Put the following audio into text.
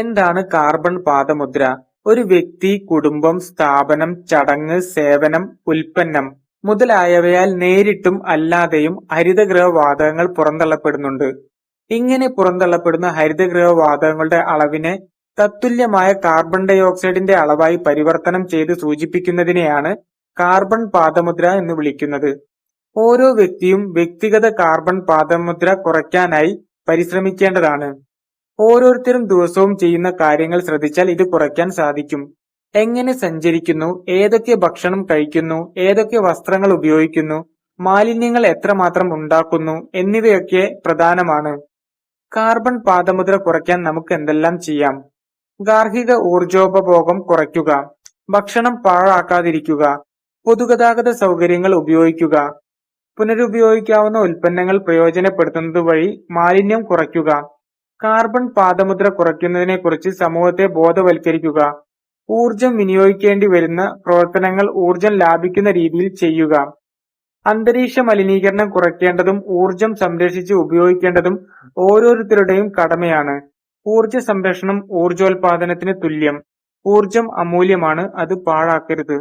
എന്താണ് കാർബൺ പാദമുദ്ര? ഒരു വ്യക്തി കുടുംബം സ്ഥാപനം ചടങ്ങ് സേവനം ഉൽപ്പന്നം മുതലായവയാൽ നേരിട്ടും അല്ലാതെയും ഹരിതഗ്രഹ വാതകങ്ങൾ പുറന്തള്ളപ്പെടുന്നുണ്ട്. ഇങ്ങനെ പുറന്തള്ളപ്പെടുന്ന ഹരിതഗ്രഹ വാതകങ്ങളുടെ അളവിനെ തത്തുല്യമായ കാർബൺ ഡൈ ഓക്സൈഡിന്റെ അളവായി പരിവർത്തനം ചെയ്ത് സൂചിപ്പിക്കുന്നതിനെയാണ് കാർബൺ പാദമുദ്ര എന്ന് വിളിക്കുന്നത്. ഓരോ വ്യക്തിയും വ്യക്തിഗത കാർബൺ പാദമുദ്ര കുറയ്ക്കാനായി പരിശ്രമിക്കേണ്ടതാണ്. ഓരോരുത്തരും ദിവസവും ചെയ്യുന്ന കാര്യങ്ങൾ ശ്രദ്ധിച്ചാൽ ഇത് കുറയ്ക്കാൻ സാധിക്കും. എങ്ങനെ സഞ്ചരിക്കുന്നു ഏതൊക്കെ ഭക്ഷണം കഴിക്കുന്നു ഏതൊക്കെ വസ്ത്രങ്ങൾ ഉപയോഗിക്കുന്നു മാലിന്യങ്ങൾ എത്രമാത്രം ഉണ്ടാക്കുന്നു എന്നിവയൊക്കെ പ്രധാനമാണ്. കാർബൺ പാദമുദ്ര കുറയ്ക്കാൻ നമുക്ക് എന്തെല്ലാം ചെയ്യാം? ഗാർഹിക ഊർജോപഭോഗം കുറയ്ക്കുക ഭക്ഷണം പാഴാക്കാതിരിക്കുക പൊതുഗതാഗത സൗകര്യങ്ങൾ ഉപയോഗിക്കുക പുനരുപയോഗിക്കാവുന്ന ഉൽപ്പന്നങ്ങൾ പ്രയോജനപ്പെടുത്തുന്നത് വഴി മാലിന്യം കുറയ്ക്കുക കാർബൺ പാദമുദ്ര കുറയ്ക്കുന്നതിനെക്കുറിച്ച് സമൂഹത്തെ ബോധവൽക്കരിക്കുക. ഊർജം വിനിയോഗിക്കേണ്ടി വരുന്ന പ്രവർത്തനങ്ങൾ ഊർജം ലാഭിക്കുന്ന രീതിയിൽ ചെയ്യുക. അന്തരീക്ഷ മലിനീകരണം കുറയ്ക്കേണ്ടതും ഊർജം സംരക്ഷിച്ച് ഉപയോഗിക്കേണ്ടതും ഓരോരുത്തരുടെയും കടമയാണ്. ഊർജ സംരക്ഷണം ഊർജോൽപാദനത്തിന് തുല്യം. ഊർജം അമൂല്യമാണ് അത് പാഴാക്കരുത്.